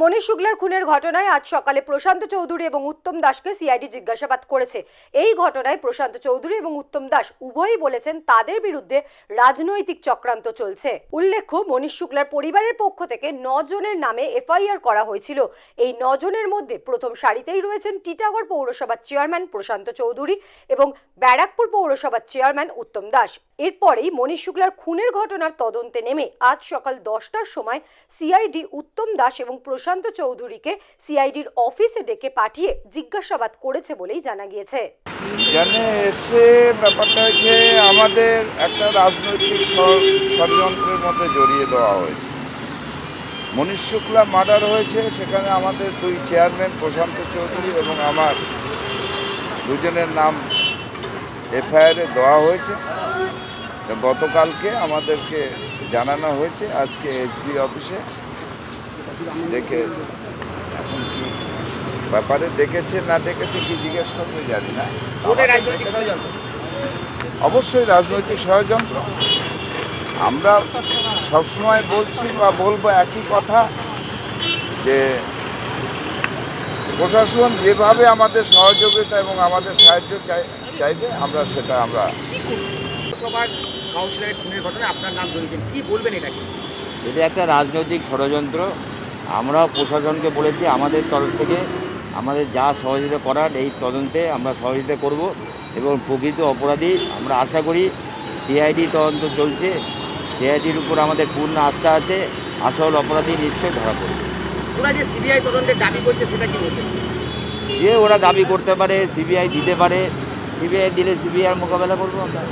মনীষ শুক্লার খুনের ঘটনায় আজ সকালে প্রশান্ত চৌধুরী এবং উত্তম দাসকে সিআইডি জিজ্ঞাসাবাদ করেছে। এই ঘটনায় প্রশান্ত চৌধুরী এবং উত্তম দাস উভয়ই বলেছেন তাদের বিরুদ্ধে রাজনৈতিক চক্রান্ত চলছে। উল্লেখ্য, মনীষ শুক্লার পরিবারের পক্ষ থেকে নজনের নামে এফআইআর করা হয়েছিল। এই নজনের মধ্যে প্রথম সারিতেই রয়েছেন টিটাগড় পৌরসভার চেয়ারম্যান প্রশান্ত চৌধুরী এবং ব্যারাকপুর পৌরসভার চেয়ারম্যান উত্তম দাস। এরপরেই মনীষ শুক্লার খুনের ঘটনার তদন্তে নেমে আজ সকাল দশটার সময় সিআইডি উত্তম দাস এবং প্রশান্ত চৌধুরীকে সিআইডির অফিসে ডেকে পাঠিয়ে জিজ্ঞাসাবাদ করেছে বলেই জানা গিয়েছে। এখানে এসে ব্যাপারটা হচ্ছে আমাদের একটা রাজনৈতিক ষড়যন্ত্রের মধ্যে জড়িয়ে দেওয়া হয়েছে। মনীষ শুক্লা মার্ডার হয়েছে, সেখানে আমাদের দুই চেয়ারম্যান প্রশান্ত চৌধুরী এবং আমার দুজনের নাম এফআইআরে দেওয়া হয়েছে। গতকালকে আমাদেরকে জানানো হয়েছে, আজকে এসডি অফিসে। দেখে এখন কি ব্যাপারে দেখেছে না দেখেছে কি জিজ্ঞেস করতে জানি না। অবশ্যই রাজনৈতিক ষড়যন্ত্র। আমরা সবসময় বলছি বা বলব একই কথা যে প্রশাসন যেভাবে আমাদের সহযোগিতা এবং আমাদের সাহায্য চাই চাইবে আমরা সেটা আমরা কাউন্সিলরের খুনের ঘটনায় আপনার নাম জড়িয়েছেন কি বলবেন এটাকে? এটা একটা রাজনৈতিক ষড়যন্ত্র। আমরা প্রশাসনকে বলেছি আমাদের তরফ থেকে আমাদের যা সহযোগিতা করার এই তদন্তে আমরা সহযোগিতা করব এবং প্রকৃত অপরাধী আমরা আশা করি সিআইডি তদন্ত চলছে। সিআইডির উপর আমাদের পূর্ণ আস্থা আছে আসল অপরাধী নিশ্চয়ই ধরা পড়বে। ওরা যে সিবিআই তদন্তের দাবি করছে সেটা কি বলবেন যে ওরা দাবি করতে পারে সিবিআই দিতে পারে সিবিআই দিলে সিবিআইয়ের মোকাবেলা করব আমরা।